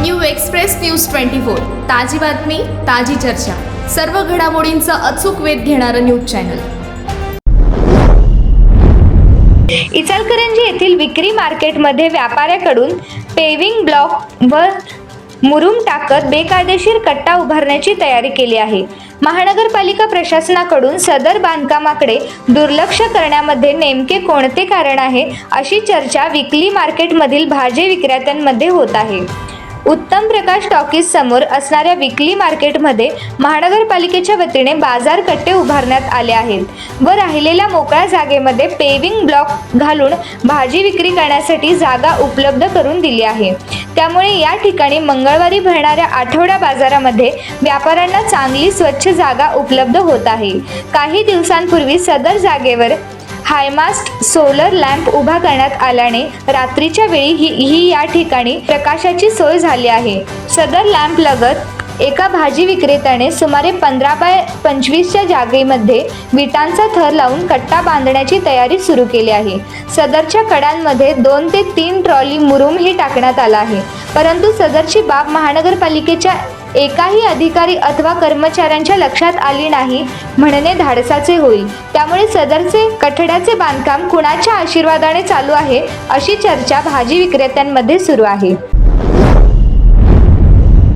New express news twenty four. ताजी बातमी ताजी चर्चा. सर्व घडामोडींचा अचूक वेध घेणारं न्यूज चॅनल. इचलकरंजी येथील विक्री मार्केटमध्ये व्यापाऱ्याकडून पेविंग ब्लॉक व मुरुम टाकत बेकायदेशीर कट्टा उभारण्याची तयारी केली आहे. महानगरपालिका प्रशासनाकडून सदर बांधकामाकडे दुर्लक्ष करण्यामध्ये नेमके कोणते कारण आहे अशी चर्चा विकली मार्केटमधील भाजी विक्रेत्यांमध्ये होत आहे. उत्तम प्रकाश टॉकीज समोर असणाऱ्या विकली मार्केटमध्ये महानगरपालिकेच्या वतीने बाजार कट्टे उभारण्यात आले आहेत व राहिलेल्या मोकळ्या जागेमध्ये पेविंग ब्लॉक घालून भाजी विक्री करण्यासाठी जागा उपलब्ध करून दिली आहे. त्यामुळे या ठिकाणी मंगळवारी भरणाऱ्या आठवडा बाजारामध्ये व्यापाऱ्यांना चांगली स्वच्छ जागा उपलब्ध होत आहे. काही दिवसांपूर्वी सदर जागेवर हायमास्ट सोलर लॅम्प उभा करण्यात आल्याने रात्रीच्या वेळी ही ही या ठिकाणी प्रकाशाची सोय झाली आहे. सदर लॅम्प लगत एका भाजी विक्रेत्याने सुमारे पंधरा बाय पंचवीसच्या जागेमध्ये विटांचा थर लावून कट्टा बांधण्याची तयारी सुरू केली आहे. सदरच्या कडांमध्ये दोन ते तीन ट्रॉली मुरुमही टाकण्यात आला आहे. परंतु सदरची बाब महानगरपालिकेच्या एकाही अधिकारी अथवा कर्मचाऱ्यांच्या लक्षात आली नाही म्हणणे धाडसाचे होईल. त्यामुळे सदरचे कठड्याचे बांधकाम कुणाच्या आशीर्वादाने चालू आहे अशी चर्चा भाजी विक्रेत्यांमध्ये सुरू आहे.